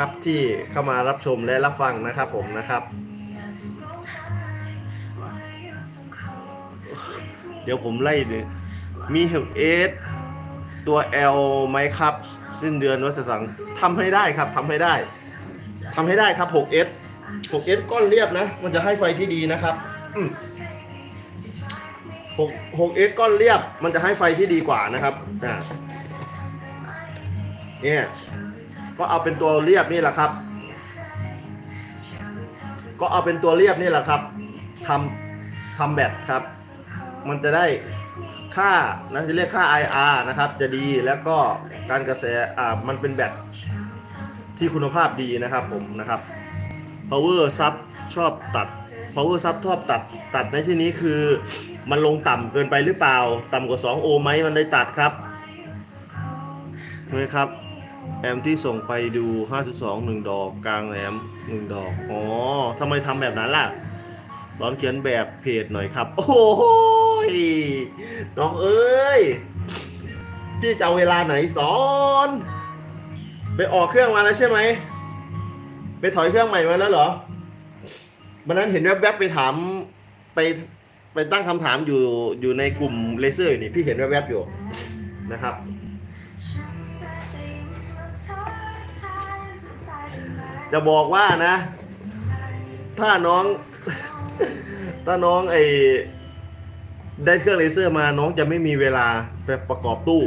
นะครับ ที่เข้ามารับชมและรับฟังนะครับผมนะครับ เดี๋ยวผมไล่เลยมีเฮลเอสตัว L ไหมครับ สิ้นเดือนวัชสังทำให้ได้ครับทำให้ได้ทำให้ได้ครับ 6S 6S ก้อนเรียบนะ มันจะให้ไฟที่ดีนะครับ6 6S ก้อนเรียบ มันจะให้ไฟที่ดีกว่านะครับอ่าเนี่ย ก็เอาเป็นตัวเรียบนี่แหละครับ ก็เอาเป็นตัวเรียบนี่แหละครับทำทำแบตครับ มันจะได้ค่านะจะเรียกค่า IR นะครับ จะดีแล้วก็การกระแสอ่ามันเป็นแบตที่คุณภาพดีนะครับผมนะครับ power sub ชอบตัด power sub ชอบตัดตัดในที่นี้คือมันลงต่ำเกินไปหรือเปล่า ต่ำกว่า 2 โอห์มไหมมันได้ตัดครับนี่ครับ แอมที่ส่งไปดู 5.2 1 ดอก กลางแหลม1 ดอก อ๋อทำไมทำแบบนั้นล่ะ ร้อนเขียนแบบเพจหน่อยครับ โอ้โหน้องเอ้ย พี่จะเอาเวลาไหนสอน ไปออกเครื่องมาแล้วใช่ไหม ไปถอยเครื่องใหม่มาแล้วเหรอ วันนั้นเห็นแวบๆไปถาม ไปไปตั้งคำถามอยู่อยู่ในกลุ่มเลเซอร์อยู่นี่พี่เห็นแวบๆอยู่นะครับ จะบอกว่านะ ถ้าน้อง ถ้าน้องไอได้เครื่องเลเซอร์มาน้องจะไม่มีเวลาไปประกอบตู้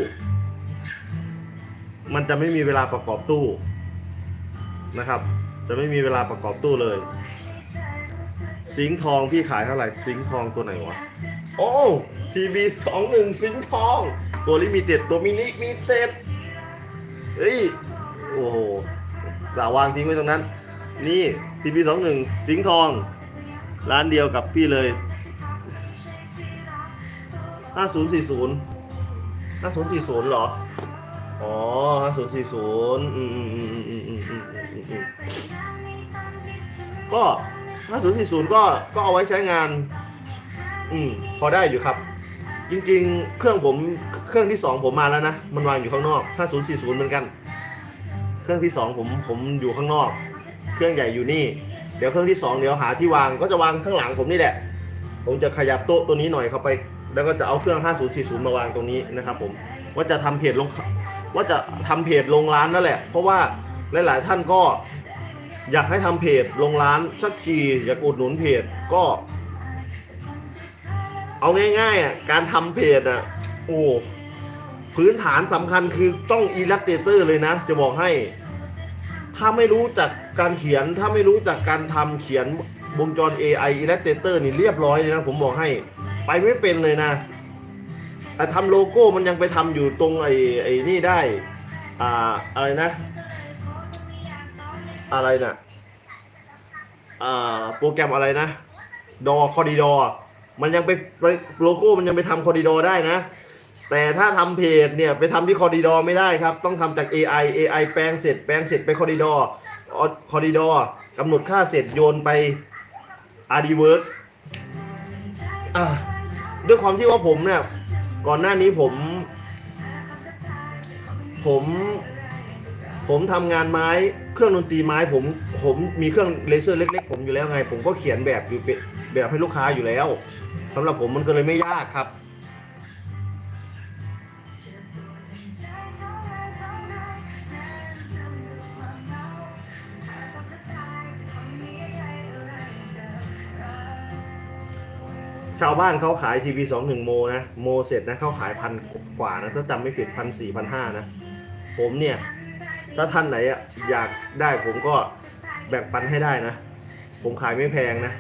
มันจะไม่มีเวลาประกอบตู้นะครับ จะไม่มีเวลาประกอบตู้เลย สิงทองพี่ขายเท่าไหร่ สิงทองตัวไหนวะ โอ้ทีบีสองหนึ่งสิงทอง ตัวลิมิเต็ดตัวมินิมิเต็ดเฮ้ย โอ้โห สาวางทิ้งไว้ตรงนั้น นี่ทีพีสองหนึ่งสิงทอง ร้านเดียวกับพี่เลยห้าศูนย์สี่ศูนย์ห้าศูนย์สี่ศูนย์หรอ อ๋อห้าศูนย์สี่ศูนย์อืมอืมอืมอืมอืมอืมอืมก็ห้าศูนย์สี่ศูนย์ก็ก็เอาไว้ใช้งาน อืมพอได้อยู่ครับ จริงๆ เครื่องผมเครื่องที่สองผมมาแล้วนะ มันวางอยู่ข้างนอกห้าศูนย์สี่ศูนย์เหมือนกัน เครื่องที่2ผมผมอยู่ข้างนอก เครื่องใหญ่อยู่นี่ เดี๋ยวเครื่องที่2เดี๋ยวหาที่วางก็จะวางข้างหลังผมนี่แหละ ผมจะขยับโต๊ะตัวนี้หน่อยเข้าไป แล้วก็จะเอาเครื่อง 5040 มาวางตรงนี้นะครับผมว่าจะทำเพจลงว่าจะทำเพจลงร้านนั่นแหละ เพราะว่าหลาย ๆ ท่านก็อยากให้ทำเพจลงร้านสักทีอยากอุดหนุนเพจก็ เอาง่ายๆอะการทำเพจอะโอ้ พื้นฐานสำคัญคือต้องอิลัสเตเตอร์เลยนะ จะบอกให้ ถ้าไม่รู้จักการเขียนถ้าไม่รู้จักการทำเขียนวงจร AI Illustrator นี่เรียบร้อยเลยนะผมบอกให้ ไปไม่เป็นเลยนะแต่ทำโลโก้มันยังไปทำอยู่ตรงไอ้ไอ้นี่ได้ อ่าอะไรนะ อะไรนะ่ะอ่าโปรแกรมอะไรนะ ดอคอดิดอมันยังไปไปโลโก้มันยังไปทำคอดิดอได้นะ แต่ถ้าทำเพจเนี่ยไปทำที่คอริดอร์ไม่ได้ครับ ต้องทำจาก AI AI แปลงเสร็จแปลงเสร็จไปคอริดอร์คอริดอร์กำหนดค่าเสร็จโยนไป r d w o r k อะด้วยความที่ว่าผมเนี่ย ก่อนหน้านี้ผม ผม ผมทำงานไม้เครื่องดนตรีไม้ผมผมมีเครื่องเลเซอร์เล็ก ๆ ผมอยู่แล้วไง ผมก็เขียนแบบอยู่แบบให้ลูกค้าอยู่แล้วสำหรับผมมันก็เลยไม่ยากครับ ชาวบ้านเขาขายทีวีสองหนึ่งโมนะโมเสร็จนะเขาขายพันกว่านะถ้าจำไม่ผิดพันสี่พันห้านะ ผมเนี่ยถ้าท่านไหนอะอยากได้ผมก็แบ่งปันให้ได้นะ ผมขายไม่แพงนะ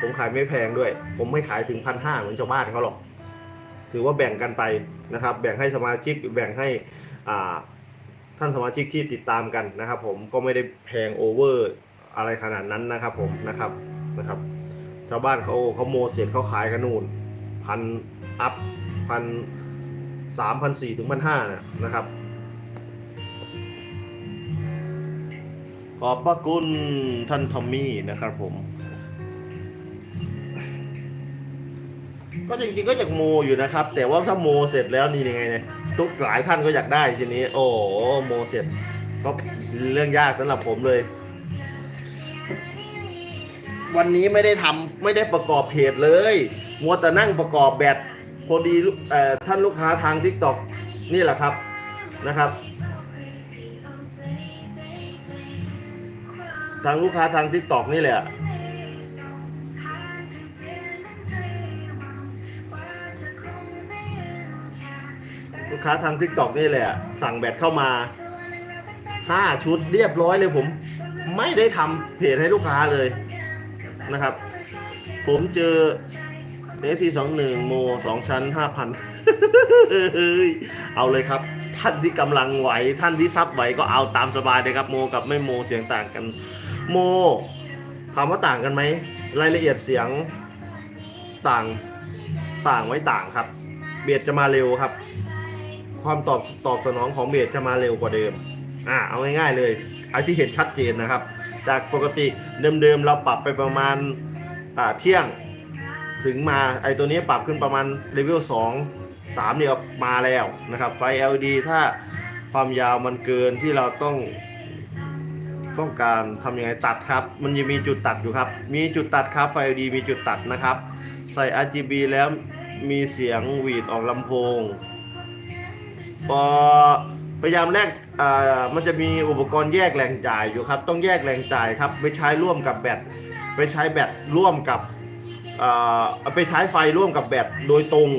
ผมขายไม่แพงด้วย ผมไม่ขายถึงพันห้าเหมือนชาวบ้านเขาหรอก ถือว่าแบ่งกันไปนะครับ แบ่งให้สมาชิกแบ่งให้อ่าท่านสมาชิกที่ติดตามกันนะครับ ผมก็ไม่ได้แพงโอเวอร์อะไรขนาดนั้นนะครับ ผมนะครับนะครับ ชาวบ้านเขาเขาโมเสร็จเขาขายกันนู่นพันอัพพันสามพันสี่ถึงพันห้านะครับ ขอบพระคุณท่านทอมมี่นะครับผม ก็จริงๆก็อยากโมอยู่นะครับ แต่ว่าถ้าโมเสร็จแล้วนี่ยังไงเนี่ยทุกหลายท่านก็อยากได้ทีนี้ โอ้โมเสร็จก็เรื่องยากสำหรับผมเลย วันนี้ไม่ได้ทำไม่ได้ประกอบเพจเลยมัวแต่นั่งประกอบแบตพอดีท่านลูกค้าทาง t ิ k t o k นี่แหละครับนะครับ ทางลูกค้าทาง t ิ k t o k นี่แหละลูกค้าทาง t ิ k t o k นี่แหละ สั่งแบตเข้ามา 5 ชุดเรียบร้อยเลยผม ไม่ได้ทำเพจให้ลูกค้าเลย นะครับ ผมเจอเอทีสองหนึ่งโมสองชั้นห้าพันเอาเลยครับ ท่านที่กำลังไหว ท่านที่ซับไหวก็เอาตามสบายเลยครับ โมกับไม่โมเสียงต่างกัน โมถามว่าต่างกันไหมรายละเอียดเสียงต่างต่างไว้ต่างครับ เบียดจะมาเร็วครับ ความตอบตอบสนองของเบียดจะมาเร็วกว่าเดิมอ่าเอาง่ายๆเลยไอ้ที่เห็นชัดเจนนะครับ จากปกติเดิมๆเราปรับไปประมาณเที่ยงถึงมาไอตัวนี้ปรับขึ้นประมาณเลเวล2 3เนี่ยมาแล้วนะครับไฟ LED ถ้าความยาวมันเกินที่เราต้องต้องการทำยังไงตัดครับ มันยังมีจุดตัดอยู่ครับ มีจุดตัดครับไฟ LED มีจุดตัดนะครับ ใส่ RGB แล้วมีเสียงหวีดออกลำโพงพอ พยายามแลกมันจะมีอุปกรณ์แยกแรงจ่ายอยู่ครับ ต้องแยกแรงจ่ายครับไปใช้ร่วมกับแบตไปใช้แบตร่วมกับไปใช้ไฟร่วมกับแบตโดยตรง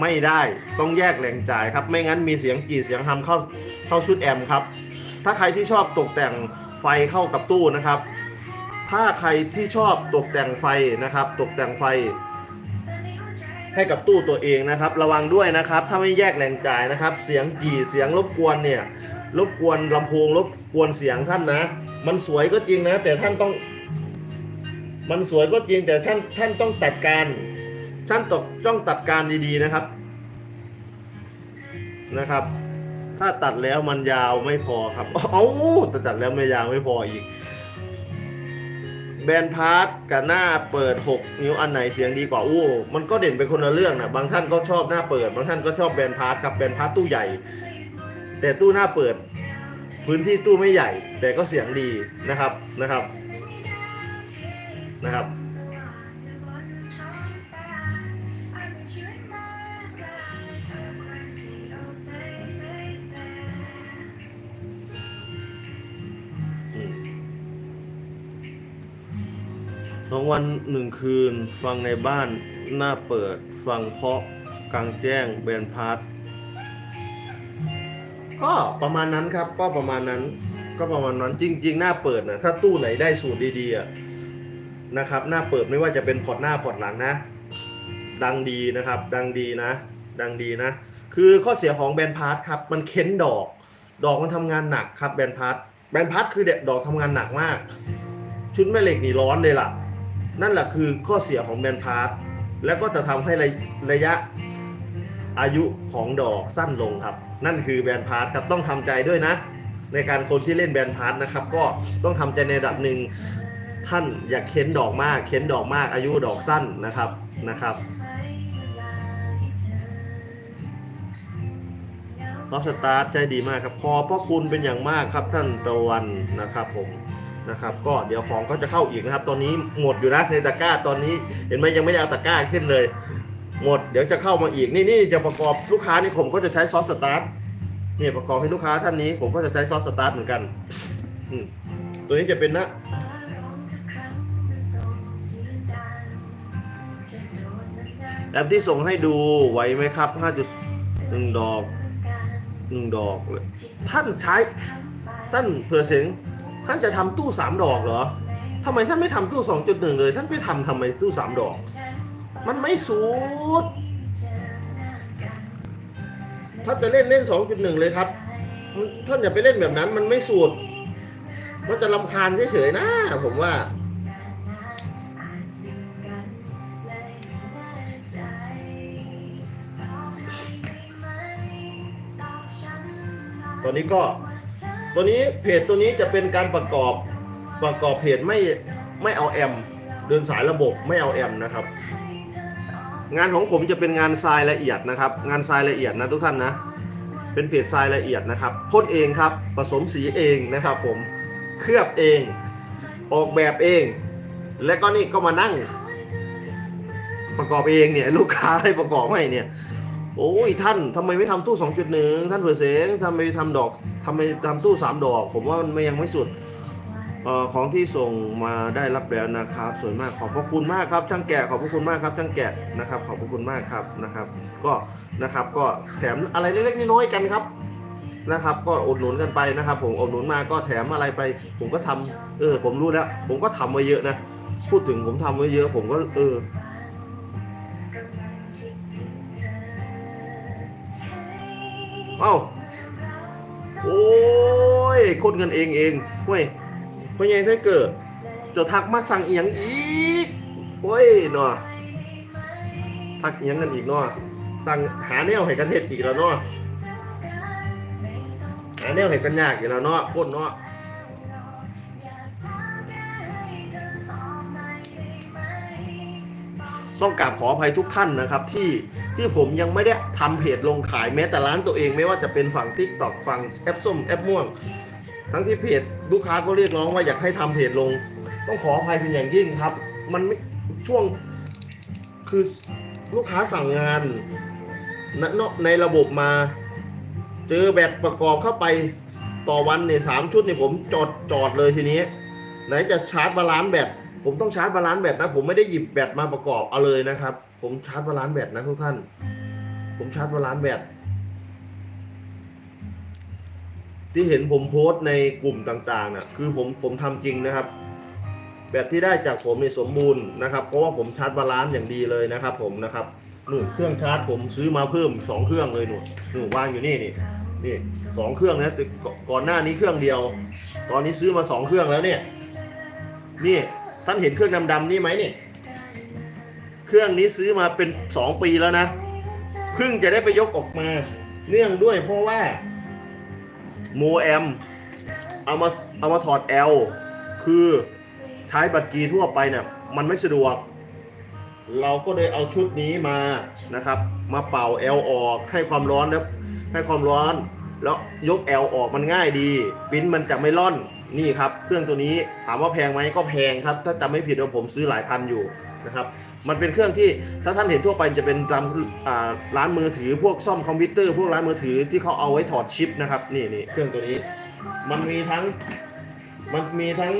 ไม่ได้ต้องแยกแรงจ่ายครับ ไม่งั้นมีเสียงกรีดเสียงทำเข้าเข้าชุดแอมป์ครับ ถ้าใครที่ชอบตกแต่งไฟเข้ากับตู้นะครับ ถ้าใครที่ชอบตกแต่งไฟนะครับ ตกแต่งไฟ ให้กับตู้ตัวเองนะครับ ระวังด้วยนะครับ ถ้าไม่แยกแรงจ่ายนะครับ เสียงจีเสียงรบกวนเนี่ยรบกวนลำโพงรบกวนเสียงท่านนะ มันสวยก็จริงนะ แต่ท่านต้อง มันสวยก็จริงแต่ท่านท่านต้องตัดการท่านตกต้องตัดการดีๆนะครับนะครับ ถ้าตัดแล้วมันยาวไม่พอครับ เอ้าแต่ตัดแล้วไม่ยาวไม่พออีก แบนพาร์ทกับหน้าเปิด 6 นิ้วอันไหนเสียงดีกว่าอู้มันก็เด่นเป็นคนละเรื่องนะบางท่านก็ชอบหน้าเปิด บางท่านก็ชอบแบนพาร์ทครับแบนพาร์ทตู้ใหญ่ แต่ตู้หน้าเปิด พื้นที่ตู้ไม่ใหญ่ แต่ก็เสียงดีนะครับนะครับนะครับ สองวันหนึ่งคืน ฟังในบ้านหน้าเปิด ฟังเพาะกลางแจ้งแบนพาร์ทก็ประมาณนั้นครับ ก็ประมาณนั้น ก็ประมาณนั้นจริง ๆ หน้าเปิดนะถ้าตู้ไหนได้สูตรดีๆนะครับ หน้าเปิดไม่ว่าจะเป็นพอร์ตหน้าพอร์ตหลังนะ ดังดีนะครับ ดังดีนะ ดังดีนะ คือข้อเสียของแบนพาร์ทครับ มันเค้นดอก ดอกมันทำงานหนักครับแบนพาร์ทแบนพาร์ทคือเด็กดอกทำงานหนักมาก ชุดแม่เหล็กนี่ร้อนเลยล่ะ นั่นแหละคือข้อเสียของแบนพาร์ทแล้วก็จะทำให้ระระยะอายุของดอกสั้นลงครับ นั่นคือแบนพาร์ทครับต้องทำใจด้วยนะ ในการคนที่เล่นแบนพาร์ทนะครับ ก็ต้องทำใจในระดับหนึ่งท่านอย่าเค้นดอกมาก เค้นดอกมากอายุดอกสั้นนะครับนะครับล็อกสตาร์ทใจดีมากครับ ขอพระคุณเป็นอย่างมากครับท่านตะวันนะครับผม นะครับ ก็เดี๋ยวของก็จะเข้าอีกนะครับ ตอนนี้หมดอยู่นะในตะกร้าตอนนี้เห็นไหมยังไม่ได้เอาตะกร้าขึ้นเลย หมดเดี๋ยวจะเข้ามาอีกนี่นี่จะประกอบลูกค้านี่ผมก็จะใช้ซอฟต์สตาร์ทนี่ประกอบให้ลูกค้าท่านนี้ ผมก็จะใช้ซอฟต์สตาร์ทเหมือนกันตัวนี้จะเป็นนะแอปที่ส่งให้ดูไหวไหมครับ5.1ดอกหนึ่งดอกเลยท่านใช้ท่านเผื่อเสียง ท่านจะทำตู้สามดอกเหรอทำไมท่านไม่ทำตู้สองจุดหนึ่งเลย ท่านไปทำทำไมตู้สามดอก มันไม่สูดถ้าจะเล่นเล่นสองจุดหนึ่งเลยครับ ท่านอย่าไปเล่นแบบนั้น มันไม่สูดมันจะลำคาญเฉยๆนะ ผมว่าตอนนี้ก็ ตัวนี้เพจตัวนี้จะเป็นการประกอบประกอบเพจไม่ไม่เอาแอมเดินสายระบบไม่เอาแอมนะครับ งานของผมจะเป็นงานทรายละเอียดนะครับ งานทรายละเอียดนะทุกท่านนะ เป็นเพจทรายละเอียดนะครับพ่นเองครับผสมสีเองนะครับผมเคลือบเองออกแบบเอง และก็นี่ก็มานั่ง ประกอบเองเนี่ยลูกค้าให้ประกอบให้เนี่ยโอ้ยท่านทำไมไม่ทำตู้ 2.1 ท่านเผื่อเสงทำไมทำดอก ทำไมทำตู้3ดอก ผมว่ามันยังไม่สุดออของที่ส่งมาได้รับแล้วนะครับ สวยมากขอบพระคุณมากครับช่างแกะขอบพระคุณมากครับช่างแกะนะครับ ขอบพระคุณมากครับนะครับ ก็นะครับก็แถมอะไรเล็กๆน้อยๆกันครับนะครับ ก็อุดหนุนกันไปนะครับ ผมอุดหนุนมาก็แถมอะไรไป ผมก็ทำเออ ผมรู้แล้ว ผมก็ทำไว้เยอะนะพูดถึงผมทำไว้เยอะ ผมก็เออเอ้า ยคนกันเองเองเว้ยพ่อใหญ่ไทเกิดจะทักมาสั่งเอียงอีกเว้ยเนาะทักเอียงกันอีกเนาะสั่งหาแนวให้กันเฮ็ดอีกแล้วเนาะหาแนวให้กันยากอีกแล้วเนาะคนเนาะต้องกราบขออภัยทุกท่านนะครับที่ที่ผมยังไม่ได้ทำเพจลงขายแม้แต่ร้านตัวเอง ไม่ว่าจะเป็นฝั่ง t ิ k t o k ฝั่งแอปส้มแอปม่วง ทั้งที่เพจลูกค้าก็เรียกร้องว่าอยากให้ทำเพจลง ต้องขออภัยเป็นอย่างยิ่งครับ มันไม่ช่วงคือลูกค้าสั่งงานนในระบบมา เจอแบตประกอบเข้าไปต่อวันเนี่ยสามชุดเนี่ยผมจอดจอดเลยทีนี้ ไหนจะชาร์จบาลานซ์แบตผมต้องชาร์จบาลานซ์แบตนะ ผมไม่ได้หยิบแบตมาประกอบเอาเลยนะครับ ผมชาร์จบาลานซ์แบตนะทุกท่าน ผมชาร์จบาลานซ์แบต ที่เห็นผมโพสต์ในกลุ่มต่างๆน่ะคือผมผมทำจริงนะครับ แบบที่ได้จากผมในยสมบูรณ์นะครับ เพราะว่าผมชาร์จบาลานซ์อย่างดีเลยนะครับ ผมนะครับหนูเครื่องชาร์จผมซื้อมาเพิ่มสองเครื่องเลยหนูหนูวางอยู่นี่นี่นี่สองเครื่องนะแต่ก่ก่อนหน้านี้เครื่องเดียว ตอนนี้ซื้อมาสองเครื่องแล้วเนี่ยนี่ท่านเห็นเครื่องดำๆนี่ไหมเนี่ยเครื่องนี้ซื้อมาเป็นสองปีแล้วนะเพิ่งจะได้ไปยกออกมาเนื่องด้วยเพราะว่า โมแอมเอามาเอามาถอด L คือใช้บัตรกีทั่วไปเนี่ยมันไม่สะดวก เราก็เลยเอาชุดนี้มานะครับ มาเป่า L ออกให้ความร้อนแล้วให้ความร้อนแล้วยก L ออกมันง่ายดีปิ้นมันจะไม่ร่อนนี่ครับ เครื่องตัวนี้ถามว่าแพงไหมก็แพงครับ ถ้าจำไม่ผิดว่าผมซื้อหลายพันอยู่ นะครับ มันเป็นเครื่องที่ถ้าท่านเห็นทั่วไปจะเป็นตามร้านมือถือพวกซ่อมคอมพิวเตอร์พวกร้านมือถือที่เขาเอาไว้ถอดชิปนะครับนี่นี่เครื่องตัวนี้ มันมีทั้งมันมีทั้ง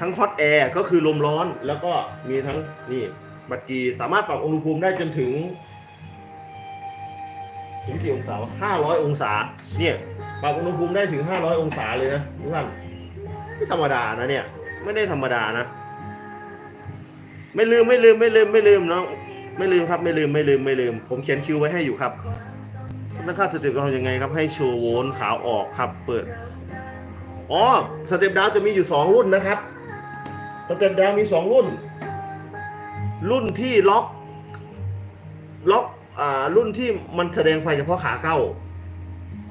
ทั้งฮอตแอร์ก็คือลมร้อนแล้วก็มีทั้งนี่บัตรจีสามารถปรับอุณหภูมิได้จนถึงถึงกี่องศาวะ500 องศา เนี่ย ปรับอุณหภูมิได้ถึง 500 องศาเลยนะทุกท่านไม่ธรรมดานะเนี่ย ไม่ได้ธรรมดานะ ไม่ลืมไม่ลืมไม่ลืมไม่ลืมน้องไม่ลืมครับไม่ลืมไม่ลืมไม่ลืม ผมเขียนคิวไว้ให้อยู่ครับตั้งค่าสเต็ปเรายังไงครับ ให้โชว์โวลต์ขาวออกครับ เปิดอ๋อสเต็ปดาวจะมีอยู่ 2 รุ่นนะครับสเต็ปดาวมี 2 รุ่น รุ่นที่ล็อกล็อกอ่ารุ่นที่มันแสดงไฟเฉพาะขาเข้า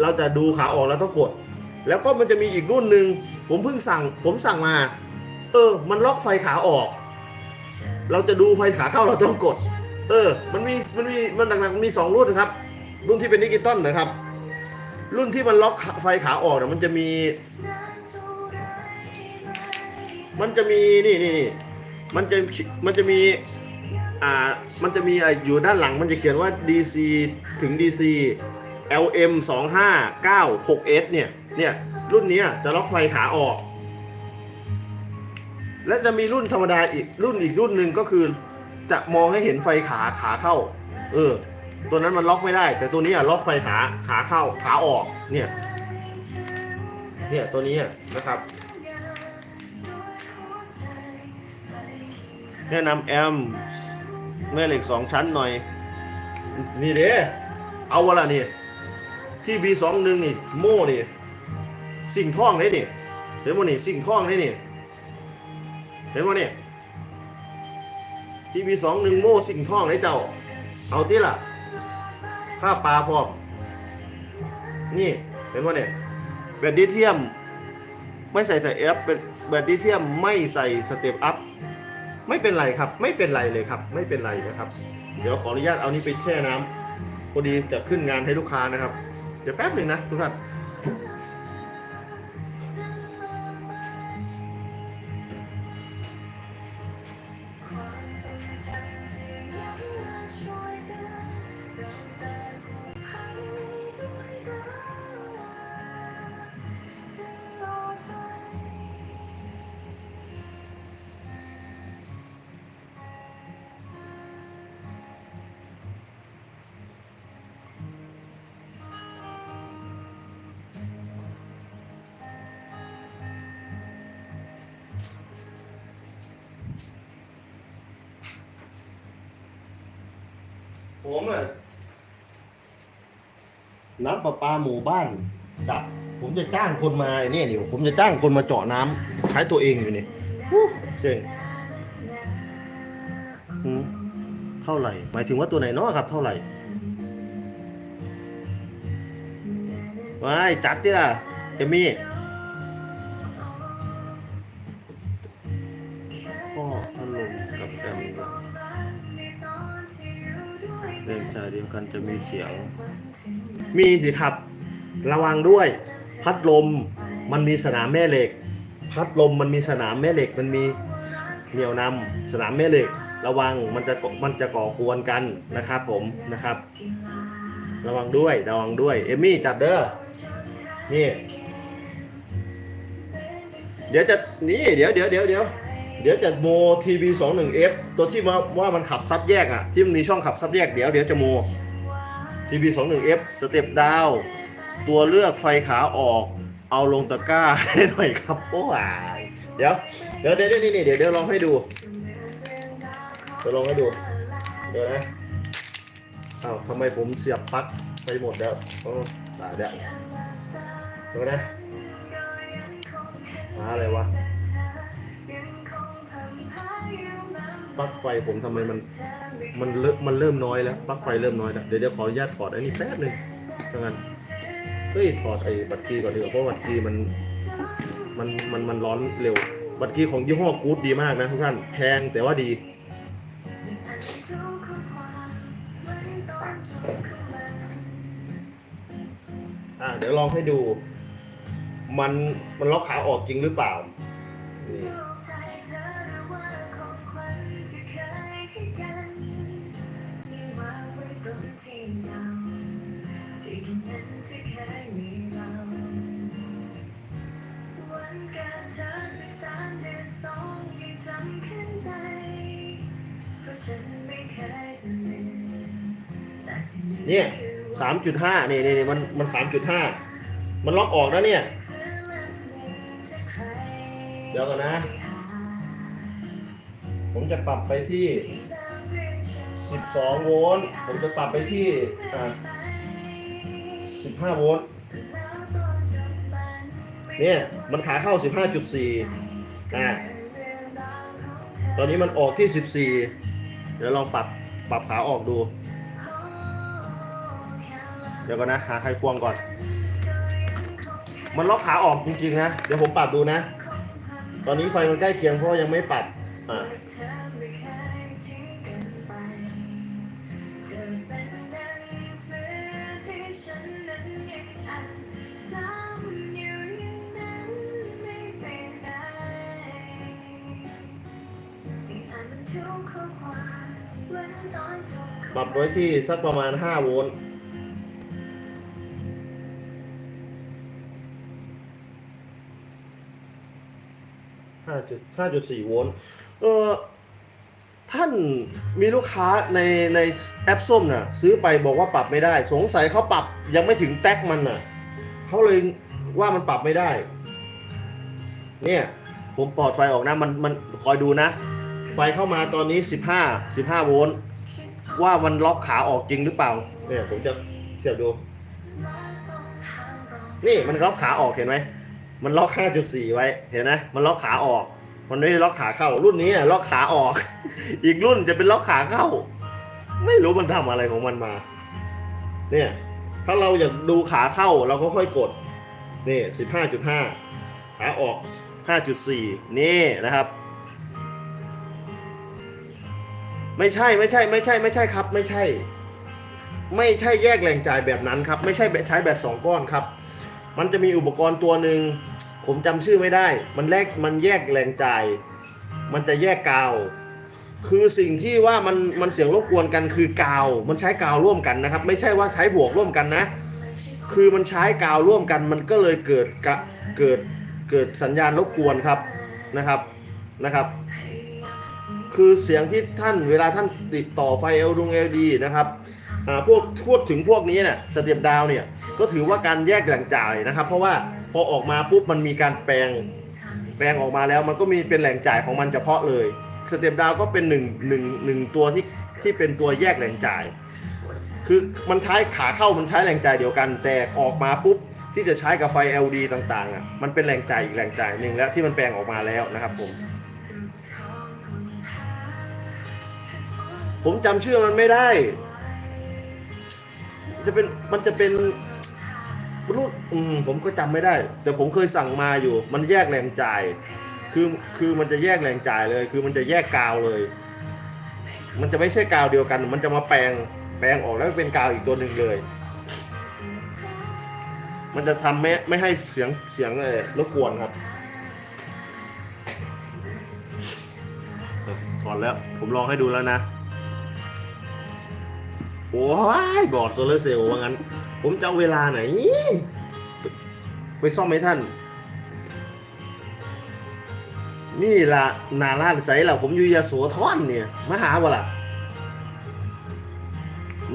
เราจะดูขาออกแล้วต้องกด แล้วก็มันจะมีอีกรุ่นหนึ่งผมเพิ่งสั่ง ผมสั่งมา เออ มันล็อกไฟขาออก เราจะดูไฟขาเข้าเราต้องกด เออ มันมีมันมีมันหลักๆมันมีสองรุ่นนะครับ รุ่นที่เป็นดิจิตอลนะครับ รุ่นที่มันล็อกไฟขาออกเนี่ยมันจะมี มันจะมีนี่นี่นี่มันจะมันจะมีอ่ามันจะมีอะอยู่ด้านหลังมันจะเขียนว่า DC ถึง DC LM 2 5 9 6 S เนี่ยเนี่ยรุ่นนี้จะล็อกไฟขาออก และจะมีรุ่นธรรมดาอีกรุ่นอีกรุ่นหนึ่งก็คือจะมองให้เห็นไฟขาขาเข้า เออ ตัวนั้นมันล็อกไม่ได้ แต่ตัวนี้อะล็อกไฟขาขาเข้าขาออกเนี่ย เนี่ยตัวนี้อะนะครับแนะนำแอมแม่เหล็กสองชั้นหน่อย นี่เด้เอาวะล่ะนี่ที่ B21 นี่ โม่นี่สิ่งท่องเลยนี่เห็นมั้นี่สิ่งท่องเลยนี่ เห็นมั้นี่ยที่ B21 โม่สิ่งท่องเลยเจ้า เอาที่ล่ะค่าปลาพร้อม นี่เห็นมั้เนี่ยแบตดิเทียม ไม่ใส่แต่เอฟเป็นแบตดิเทียมไม่ใส่สเตปอัพไม่เป็นไรครับ ไม่เป็นไรเลยครับ ไม่เป็นไรนะครับ เดี๋ยวขออนุญาตเอานี้ไปแช่น้ำพอดีจะขึ้นงานให้ลูกค้านะครับ เดี๋ยวแป๊บหนึ่งนะทุกท่าน ผมอะน้ำประปาหมู่บ้านดับ ผมจะจ้างคนมาไอ้เนี่ยเดี๋ยวผมจะจ้างคนมาเจาะน้ำใช้ตัวเองอยู่นี่อู้เจ๋งหืมเท่าไหร่ หมายถึงว่าตัวไหนเนาะครับ เท่าไหร่ว้ายจัดดิล่ะเอมี่ กันจะมีเสียง มีสิครับ ระวังด้วย พัดลมมันมีสนามแม่เหล็ก พัดลมมันมีสนามแม่เหล็ก มันมีเหนี่ยวนำสนามแม่เหล็ก ระวังมันจะมันจะก่อกวนกันนะครับผมนะครับ ระวังด้วยระวังด้วยเอมี่จัดเด้อนี่เดี๋ยวจะนี่เดี๋ยวเดี๋ยวเดี๋ยวเดี๋ยวเดี๋ยวจะโมทีวีสองหนึ่งเอฟตัวที่ว่าว่ามันขับซับแยกอะที่มันมีช่องขับซับแยกเดี๋ยวเดี๋ยวจะโม ทีวีสองหนึ่งเอฟสเต็ปดาว ตัวเลือกไฟขาออก เอาลงตะกร้าให้หน่อยครับ โอ้ยเดี๋ยว เดี๋ยวเดี๋ยวเดี๋ยวนี่เดี๋ยวเดี๋ยวลองให้ดูเดี๋ยวลองให้ดู เดี๋ยวนะอ้าวทำไมผมเสียบปลั๊กไปหมดแล้วโอ้ตายแล้วเดี๋ยวนะหาอะไรวะ ปลั๊กไฟผมทำไมมันมันเริ่มมันเริ่มน้อยแล้วปลั๊กไฟเริ่มน้อยแล้วเดี๋ยวเดี๋ยวขออนุญาตถอดไอ้นี่แป๊บหนึงถ้างั้นเฮ้ยถอดไอ้บัตรกีก่อนดีกว่าเพราะบัตรกีมันมันมันมันร้อนเร็ว บัตรกีของยี่ห้อกู๊ดดีมากนะทุกท่านแพงแต่ว่าดี อะเดี๋ยวลองให้ดู มันมันล็อกขาออกจริงหรือเปล่านี่ สองยังจำขึ้นใจ เพราะฉันไม่เคยจะลืมแต่ที่ลืมเนี่ยสามจุดห้านี่นี่นี่มันมันสามจุดห้ามันล็อกออกนะเนี่ย เดี๋ยวก่อนนะ ผมจะปรับไปที่ 12 โวลต์ ผมจะปรับไปที่อ่า15 โวลต์ เนี่ย มันขาเข้า 15.4อ่า ตอนนี้มันออกที่ 14 เดี๋ยวลองปรับปรับขาออกดู เดี๋ยวก่อนนะ หาไขควงก่อน มันล็อกขาออกจริงๆนะ เดี๋ยวผมปรับดูนะ ตอนนี้ไฟมันใกล้เคียงเพราะว่ายังไม่ปรับอ่า ปรับไว้ที่สักประมาณ 5 โวลต์ห้าจุดห้าจุดสี่โวลต์เออท่านมีลูกค้าในในแอปส้มน่ะ ซื้อไปบอกว่าปรับไม่ได้ สงสัยเขาปรับยังไม่ถึงแท็กมันน่ะเขาเลยว่ามันปรับไม่ได้ เนี่ย ผมปลอดไฟออกนะมันมันคอยดูนะ ไฟเข้ามาตอนนี้ 15 15 โวลต์ ว่ามันล็อกขาออกจริงหรือเปล่า เนี่ยผมจะเสียบดู นี่มันล็อกขาออกเห็นไหม มันล็อก 5.4 ไว้ เห็นไหมมันล็อกขาออก มันไม่ได้ล็อกขาเข้า รุ่นนี้ล็อกขาออก อีกรุ่นจะเป็นล็อกขาเข้า ไม่รู้มันทำอะไรของมันมา เนี่ย ถ้าเราอยากดูขาเข้าเราก็ค่อยกด นี่ 15.5 ขาออก 5.4 นี่นะครับ ไม่ใช่ไม่ใช่ไม่ใช่ไม่ใช่ครับ ไม่ใช่ ไม่ใช่แยกแรงจ่ายแบบนั้นครับ ไม่ใช่ใช้แบตสองก้อนครับ มันจะมีอุปกรณ์ตัวหนึ่งผมจำชื่อไม่ได้ มันแลกมันแยกแรงจ่าย มันจะแยกกาว คือสิ่งที่ว่ามันมันเสียงรบกวนกันคือกาว มันใช้กาวร่วมกันนะครับ ไม่ใช่ว่าใช้บวกร่วมกันนะ คือมันใช้กาวร่วมกัน มันก็เลยเกิดกเกิดเกิดสัญญาณรบกวนครับนะครับนะครับ คือเสียงที่ท่านเวลาท่านติดต่อไฟเอลดุงเอลดีนะครับพวกพูดถึงพวกนี้เนี่ยสเต็ปดาวเนี่ยก็ถือว่าการแยกแหล่งจ่ายนะครับ เพราะว่าพอออกมาปุ๊บมันมีการแปลงแปลงออกมาแล้วมันก็มีเป็นแหล่งจ่ายของมันเฉพาะเลยสเต็ปดาวก็เป็นหนึ่งหนึ่งหนึ่งตัวที่ที่เป็นตัวแยกแหล่งจ่าย คือมันใช้ขาเข้ามันใช้แหล่งจ่ายเดียวกัน แต่ออกมาปุ๊บที่จะใช้กับไฟ LD ต่างๆอะมันเป็นแหล่งจ่ายอีกแหล่งจ่ายหนึ่งแล้วที่มันแปลงออกมาแล้วนะครับผม ผมจำชื่อมันไม่ได้ จะเป็นมันจะเป็นรุ่นอืมผมก็จำไม่ได้ แต่ผมเคยสั่งมาอยู่ มันแยกแรงจ่าย คือคือมันจะแยกแรงจ่ายเลย คือมันจะแยกกาวเลย มันจะไม่ใช่กาวเดียวกัน มันจะมาแปลงแปลงออกแล้วเป็นกาวอีกตัวหนึ่งเลย มันจะทำไม่ไม่ให้เสียงเสียงเออรบกวนครับเออถอดแล้ว ผมลองให้ดูแล้วนะ โอ้ยบอร์ดโซลาร์เซลล์ว่างั้น ผมจะเอาเวลาไหนไปไปซ่อมให้ท่าน นี่ละนาลาดใสละผมอยู่ยาโสธรเนี่ยมาหาบ่ล่ะ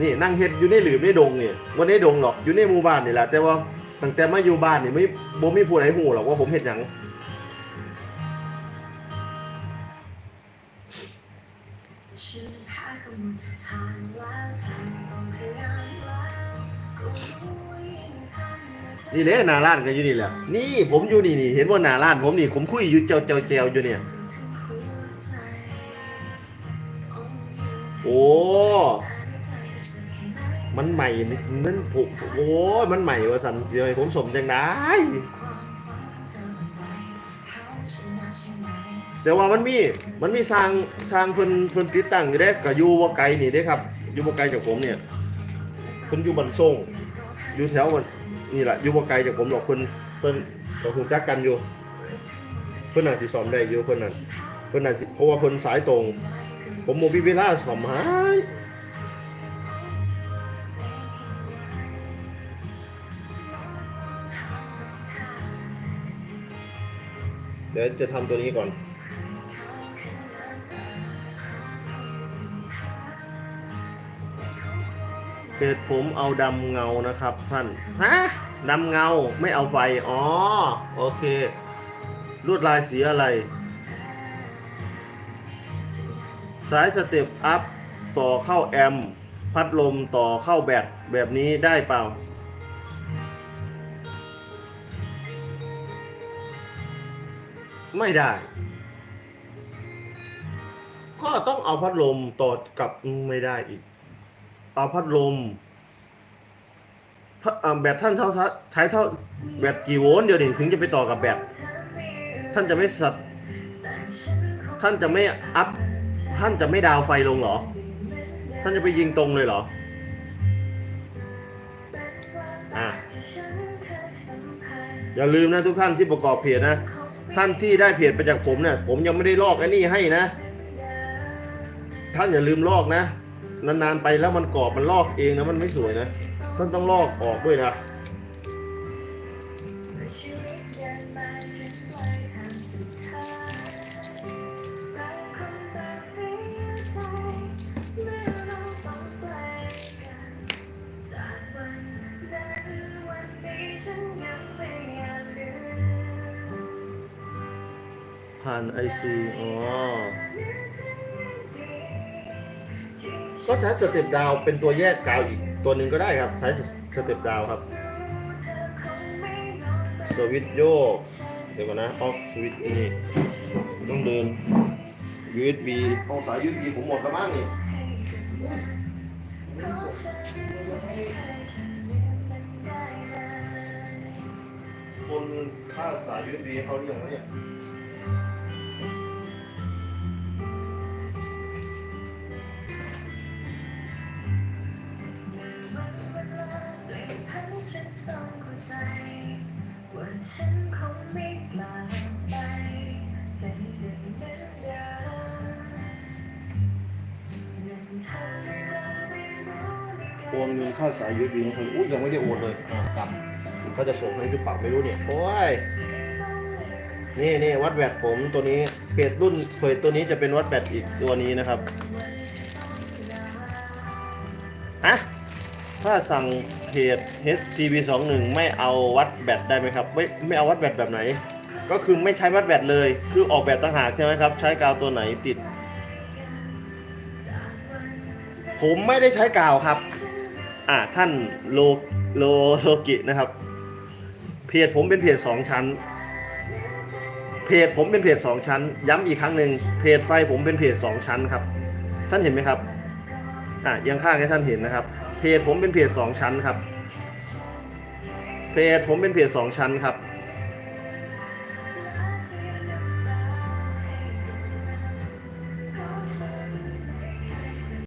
นี่นั่งเฮ็ดอยู่ในหลืมในดงเนี่ยวันในดงหรอกอยู่ในหมู่บ้านนี่แหละแต่ว่าตั้งแต่มาอยู่บ้านนี่ไม่บ่มีผู้ใดฮู้หรอกว่าผมเฮ็ดหยัง นี่แหละนาลานก็อยู่นี่แหละนี่ผมอยู่นี่นี่เห็นว่านาลานผมนี่ผมคุยอยู่เจ้าเจ้าเจ้าอยู่เนี่ย โอ้ มันใหม่นี่มันผุโอ้มันใหม่ว่าสันเจยผมสมจังได้แต่ว่ามันมีมันมีสร้างสร้างเพิ่นเพิ่นติดตั้งอยู่เด้ก็อยู่บ่ไกลนี่เด้ครับอยู่บ่ไกลจากผมเนี่ยเพิ่นอยู่บันส่งอยู่แถวบัน นี่แหละยู่บ่ไกลจากผมหรอกเพิ่นเพิ่นก็คงจักกันอยู่ เพิ่นน่าสิสอนได้อยู่เพิ่นน่ะเพิ่นน่าสิเพราะว่าเพิ่นสายตรง ผมบ่มีเวล่าสอนหายเดี๋ยวจะทำตัวนี้ก่อน เพจผมเอาดำเงานะครับท่านฮะดำเงาไม่เอาไฟ อ๋อ โอเค ลวดลายสีอะไร สายสเต็ปอัพต่อเข้าแอม พัดลมต่อเข้าแบตแบบนี้ได้เปล่า ไม่ได้ ก็ต้องเอาพัดลมต่อกับไม่ได้อีก เอาพัดลมแบตท่านเท่าใช้เท่าแบตกี่โวลต์เดียวดิถึงจะไปต่อกับแบตท่านจะไม่สัตท่านจะไม่อัพท่านจะไม่ดาวไฟลงหรอ ท่านจะไปยิงตรงเลยเหรออะอย่าลืมนะทุกท่านที่ประกอบเพจนะ ท่านที่ได้เพจไปจากผมเนี่ยผมยังไม่ได้ลอกไอ้นี่ให้นะ ท่านอย่าลืมลอกนะ นานๆไปแล้วมันกรอบมันลอกเองนะมันไม่สวยนะท่านต้องลอกออกด้วยนะผ่านไอซีอ๋อ ก็ใช้สเต็ปดาวเป็นตัวแยกกาวอีกตัวหนึ่งก็ได้ครับ ใช้สเต็ปดาวครับสวิตโยก เดี๋ยวก่อนนะออกสวิตช์นี่ต้องเดิน USB ห้องสาย USB ผมหมดแล้วมั้งนี่คนค่าสาย USB เขาเรียกแล้วเนี่ย ฉันคงไม่กลับไปเป็นอย่างเหมือนเดิมนั่นทำให้เราไม่รู้ในการโอนเงินค่าสายยูบีของเธออุ้ยยังไม่ได้โอนเลยอ่ากลับเขาจะส่งให้หรือเปล่าไม่รู้เนี่ยโอ้ยนี่นี่วัดแบตผมตัวนี้เพจรุ่นเพจตัวนี้จะเป็นวัดแบตอีกตัวนี้นะครับอะ ถ้าสั่งเพจ HTV21 ไม่เอาวัดแบตได้ไหมครับ ไม่ไม่เอาวัดแบตแบบไหน ก็คือไม่ใช้วัดแบตเลย คือออกแบบต่างหากใช่ไหมครับ ใช้กาวตัวไหนติด ผมไม่ได้ใช้กาวครับ อ่าท่านโลโลโลกินะครับ เพจผมเป็นเพจสองชั้น เพจผมเป็นเพจสองชั้น ย้ำอีกครั้งหนึ่งเพจไฟผมเป็นเพจสองชั้นครับ ท่านเห็นไหมครับ อะยังข้างให้ท่านเห็นนะครับ จผมเป็นเพจสองชั้นครับ เพจผมเป็นเพจสองชั้นครับ